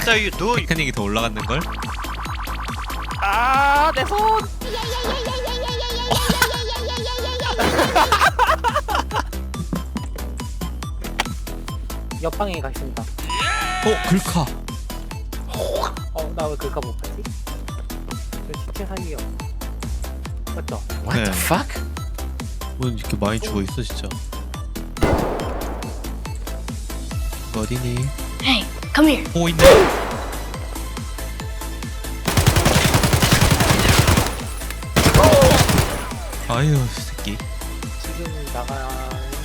What are you doing? 테크닉이 더 올라갔는 걸? 아, 내 손. 옆방에 가 있습니다. 어 글카. 어, 나 왜 글까 못 봤지? 저 시체 사이요. 맞죠? What 네. the fuck? 뭐 이렇게 많이 죽어 있어 진짜. 어디니? Hey, come here. 오 있네. 아유 이 새끼. 지금 나가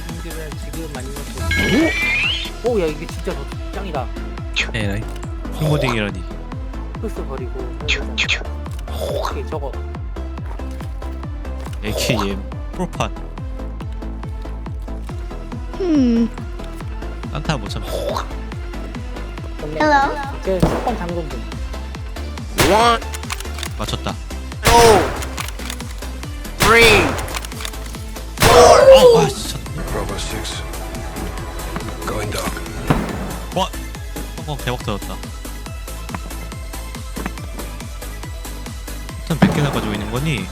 힘들면 지금 아니면 또. 오, 야 이게 진짜 더 짱이다. 에라이. 힐모딩이라니. 플스 버리고. 오케이 저거. AKM 프로판. Hmm. 산타 못 참 아. Hello. 제 첫번 잠금 좀. One, 맞췄다. two, three. 아, 와 진짜. Bravo 6. Going dark. 와. 성공 대박 터졌다. 일단 100개나 가지고 있는 거니?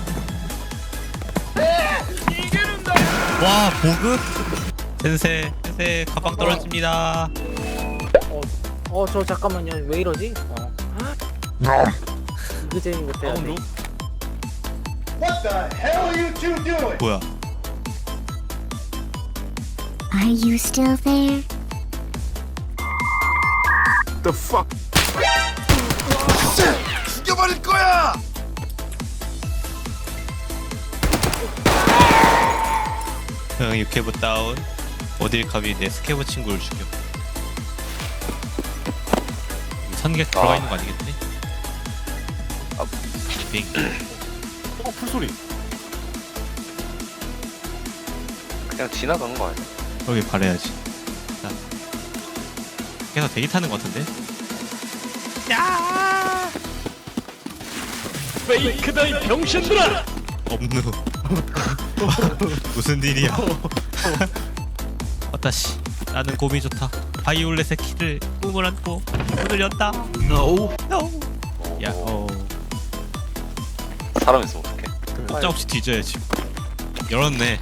와 보급? 센세 센세 가방 떨어집니다. 어, 어, 저 잠깐만요. 왜 이러지? 어. 이거 재미 못해야 돼. 뭐야? Are you still there? The fuck? 죽여버릴 거야! 형 육회부 다운. 어딜 감히 내 스케브 친구를 죽여? 선객 들어가 아. 있는 거 아니겠지? 아. 빙. 어, 풀소리. 그냥 지나간 거 아니야? 여기 바래야지. 자. 계속 대기 타는 것 같은데? 페이크다 이 병신들아! 없누. 무슨 일이야? 어따씨. 나는 곰이 좋다. 바이올렛의 키를 꿈을 안고 문을 연다. No. No. 야, 어. 사람 있으면 어떡해? 꼼짝없이 뒤져야지. 열었네.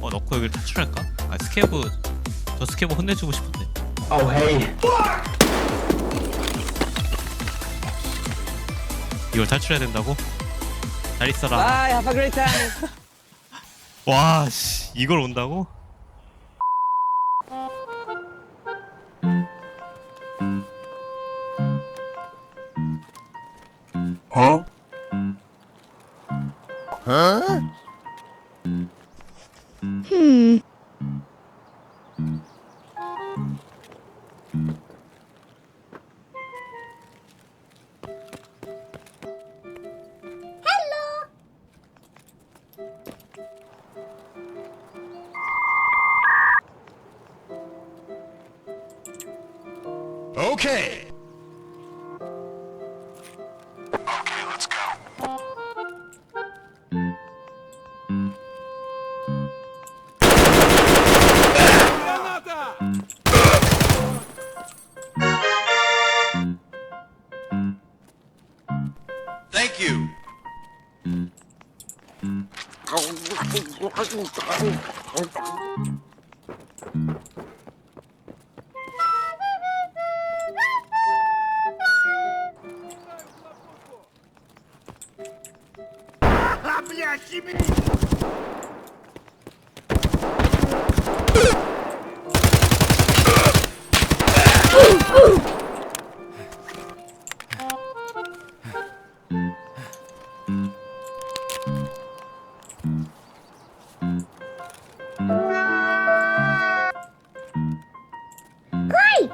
어, 넣고 여기를 탈출할까? 아, 스케브. 저 스케브 혼내주고 싶은데. 이걸 탈출해야 된다고? 잘 있어라. 아, have a great time. 와, 씨, 이걸 온다고? Huh? Huh? Hmm. Hello. Okay. Give me! Great!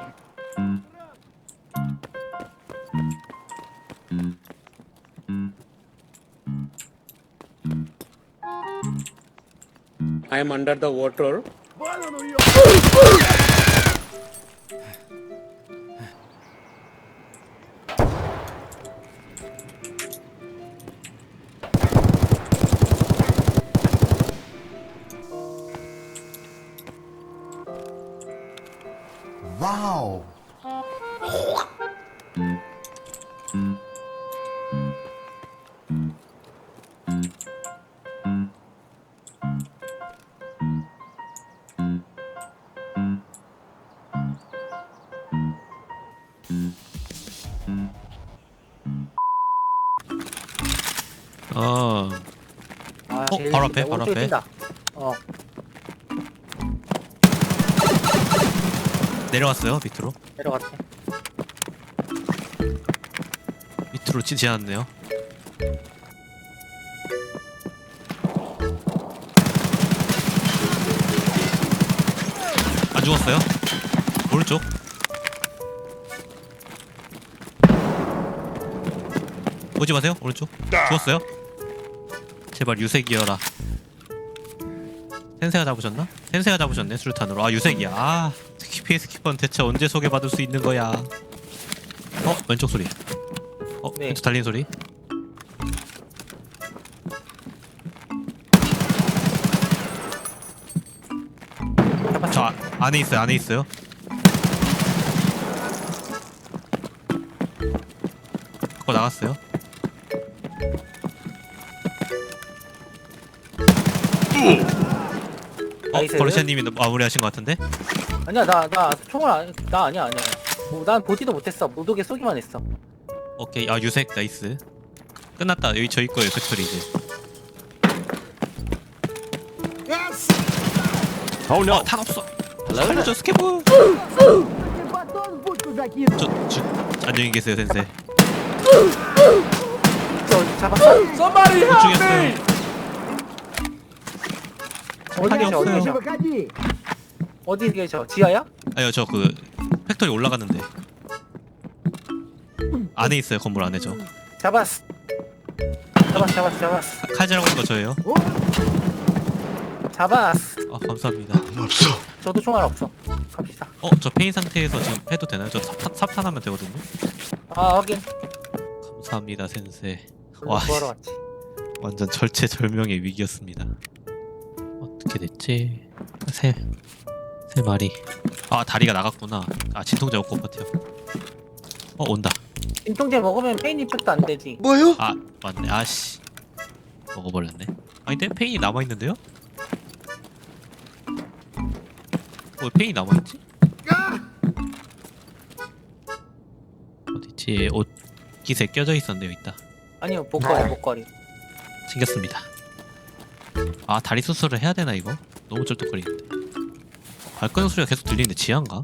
I am under the water. 바로 앞에, 오른쪽에 바로 앞에. 뛴다. 어, 내려갔어요 밑으로. 내려갔대. 밑으로 치지 않았네요. 안 죽었어요? 오른쪽. 오지 마세요 오른쪽. 죽었어요? 제발 유색이어라 센세가 잡으셨나? 센세가 잡으셨네 수류탄으로. 아 유색이야. 아 스키피 스키펀 대체 언제 소개받을 수 있는 거야? 어 왼쪽 소리. 어 네. 왼쪽 달리는 소리. 저 아, 안에 있어요 안에 있어요. 그거 나갔어요? 어 나이스. 버르샤님이 마무리하신 것 같은데 아니야, 나, 나 총을 안, 나 아니야, 아니야. 뭐, 난 보지도 못했어. 무독에 쏘기만 했어. 오케이 아 유색 나이스 끝났다 여기 저희 거예요 팩토리 이제 Oh no. 어, 탄 없어 살려줘 스케브 저, 저 안녕히 계세요 센세 저, 잡았어? 못 죽였어요 어디 계셔, 어디. 계셔? 어디 계셔? 지하야? 아니요 저 그 팩토리 올라갔는데 안에 있어요 건물 안에 저 잡았어. 잡았어, 잡았어, 잡았어. 칼질하고 있는 거 저예요 잡았어. 아 감사합니다 저도 총알 없어. 갑시다. 어저 페인 상태에서 지금 해도 되나요? 저 삽, 삽탄하면 되거든요 아, 확인. 감사합니다 센세 와, 와, 구하러 왔지. 완전 절체절명의 위기였습니다 어떻게 됐지? 세, 세 마리. 아 다리가 나갔구나. 아 진통제 먹고 버텨 어 온다. 진통제 먹으면 페인 이펙트 안 되지. 아 맞네. 아씨. 먹어버렸네. 아닌데 페인이 남아 있는데요? 왜 페인이 남아 있지? 어디지? 옷 기세 껴져 있었네요 있다 아니요, 목걸이, 목걸이. 챙겼습니다 아 다리 수술을 해야 되나 이거? 너무 쩔뚝거리는데 발끈 소리가 계속 들리는데 지하인가?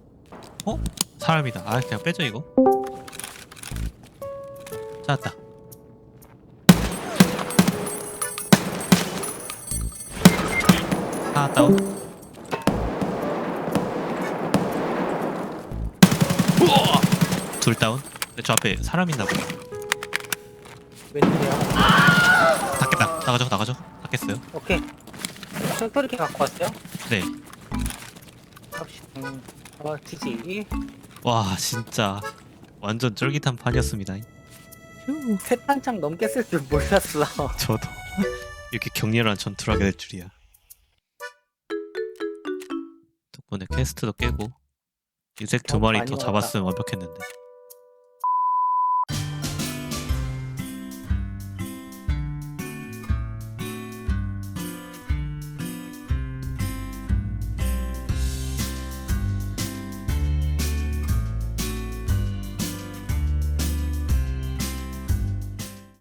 어? 사람이다 아 그냥 빼죠 이거 찾았다 하나 다운 우와! 둘 다운 근데 저 앞에 사람 있나 보다 웬일이야? 닫겠다 나가죠 나가죠 닫겠어요 오케이. 팩토리키 갖고 왔어요? 네 갑시다. 음, 어, 지지. 와 진짜 완전 쫄깃한 판이었습니다 휴, 세 탄창 넘게 쓸 줄 몰랐어. 저도 이렇게 격렬한 전투를 하게 될 줄이야 덕분에 퀘스트도 깨고 인색 두 어, 마리 많이 더 먹었다. 잡았으면 완벽했는데